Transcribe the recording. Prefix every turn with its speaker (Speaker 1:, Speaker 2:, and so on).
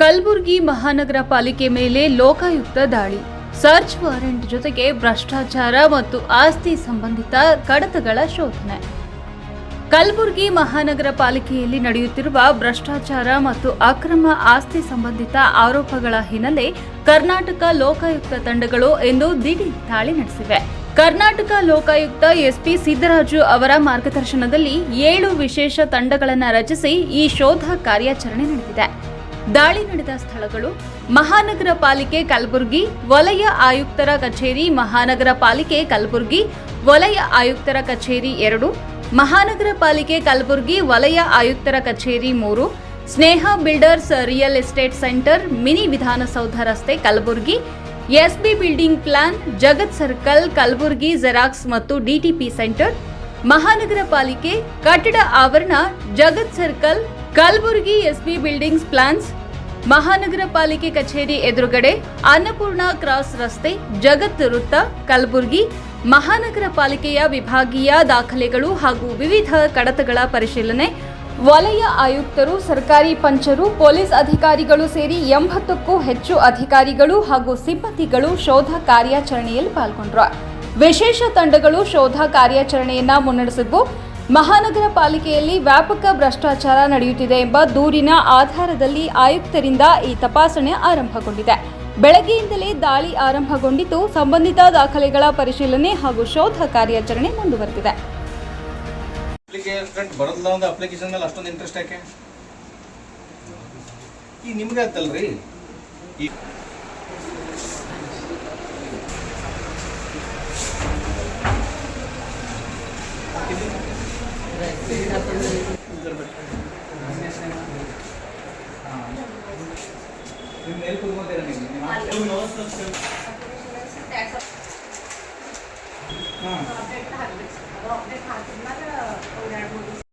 Speaker 1: ಕಲಬುರಗಿ ಮಹಾನಗರ ಪಾಲಿಕೆ ಮೇಲೆ ಲೋಕಾಯುಕ್ತ ದಾಳಿ. ಸರ್ಚ್ ವಾರೆಂಟ್ ಜೊತೆಗೆ ಭ್ರಷ್ಟಾಚಾರ ಮತ್ತು ಆಸ್ತಿ ಸಂಬಂಧಿತ ಕಡತಗಳ ಶೋಧನೆ. ಕಲಬುರಗಿ ಮಹಾನಗರ ಪಾಲಿಕೆಯಲ್ಲಿ ನಡೆಯುತ್ತಿರುವ ಭ್ರಷ್ಟಾಚಾರ ಮತ್ತು ಅಕ್ರಮ ಆಸ್ತಿ ಸಂಬಂಧಿತ ಆರೋಪಗಳ ಹಿನ್ನೆಲೆ ಕರ್ನಾಟಕ ಲೋಕಾಯುಕ್ತ ತಂಡಗಳು ಇಂದು ದಿಢೀರ್ ದಾಳಿ ನಡೆಸಿವೆ. ಕರ್ನಾಟಕ ಲೋಕಾಯುಕ್ತ ಎಸ್ಪಿ ಸಿದ್ದರಾಜು ಅವರ ಮಾರ್ಗದರ್ಶನದಲ್ಲಿ ಏಳು ವಿಶೇಷ ತಂಡಗಳನ್ನು ರಚಿಸಿ ಈ ಶೋಧ ಕಾರ್ಯಾಚರಣೆ ನಡೆದಿದೆ. ದಾಳಿ ನಡೆದ ಸ್ಥಳಗಳು ಮಹಾನಗರ ಪಾಲಿಕೆ ಕಲಬುರಗಿ, ವಲಯ ಆಯುಕ್ತರ ಕಚೇರಿ ಮಹಾನಗರ ಪಾಲಿಕೆ ಕಲಬುರಗಿ, ವಲಯ ಆಯುಕ್ತರ ಕಚೇರಿ ಎರಡು, ಮಹಾನಗರ ಪಾಲಿಕೆ ಕಲಬುರಗಿ, ವಲಯ ಆಯುಕ್ತರ ಕಚೇರಿ ಮೂರು, Sneha builders real estate centre, mini Vidhana Soudha ರಸ್ತೆ Kalaburagi, SB building plan, Jagat circle Kalaburagi xerox ಮತ್ತು ಡಿಟಿಪಿ ಸೆಂಟರ್, ಮಹಾನಗರ ಪಾಲಿಕೆ, ಕಟ್ಟಡ ಆವರಣ, Jagat circle Kalaburagi SB buildings plans, ಮಹಾನಗರ ಪಾಲಿಕೆ ಕಚೇರಿ ಎದುರುಗಡೆ ಅನ್ನಪೂರ್ಣ ಕ್ರಾಸ್ ರಸ್ತೆ, ಜಗತ್ ವೃತ್ತ, ಕಲಬುರಗಿ, ಮಹಾನಗರ ಪಾಲಿಕೆಯ ವಿಭಾಗೀಯ ದಾಖಲೆಗಳು ಹಾಗೂ ವಿವಿಧ ಕಡತಗಳ ಪರಿಶೀಲನೆ, ವಲಯ ಆಯುಕ್ತರು, ಸರ್ಕಾರಿ ಪಂಚರು, ಪೊಲೀಸ್ ಅಧಿಕಾರಿಗಳು ಸೇರಿ ಎಂಬತ್ತಕ್ಕೂ ಹೆಚ್ಚು ಅಧಿಕಾರಿಗಳು ಹಾಗೂ ಸಿಬ್ಬಂದಿಗಳು ಶೋಧ ಕಾರ್ಯಾಚರಣೆಯಲ್ಲಿ ಪಾಲ್ಗೊಂಡ್ರು. ವಿಶೇಷ ತಂಡಗಳು ಶೋಧ ಕಾರ್ಯಾಚರಣೆಯನ್ನ ಮುನ್ನಡೆಸಿದ್ವು. ಮಹಾನಗರ ಪಾಲಿಕೆಯಲ್ಲಿ ವ್ಯಾಪಕ ಭ್ರಷ್ಟಾಚಾರ ನಡೆಯುತ್ತಿದೆ ಎಂಬ ದೂರಿನ ಆಧಾರದಲ್ಲಿ ಆಯುಕ್ತರಿಂದ ಈ ತಪಾಸಣೆ ಆರಂಭಗೊಂಡಿದೆ. ಬೆಳಗ್ಗೆಯಿಂದಲೇ ದಾಳಿ ಆರಂಭಗೊಂಡಿದ್ದು ಸಂಬಂಧಿತ ದಾಖಲೆಗಳ ಪರಿಶೀಲನೆ ಹಾಗೂ ಶೋಧ ಕಾರ್ಯಾಚರಣೆ ಮುಂದುವರೆದಿದೆ.
Speaker 2: ಈ ನಿಮ್ಗೆ ಹಾಕ್ಬೇಕು. ಹಾಕಿದ್ಮೇಲೆ ಓಡಾಡ್ಬೋದು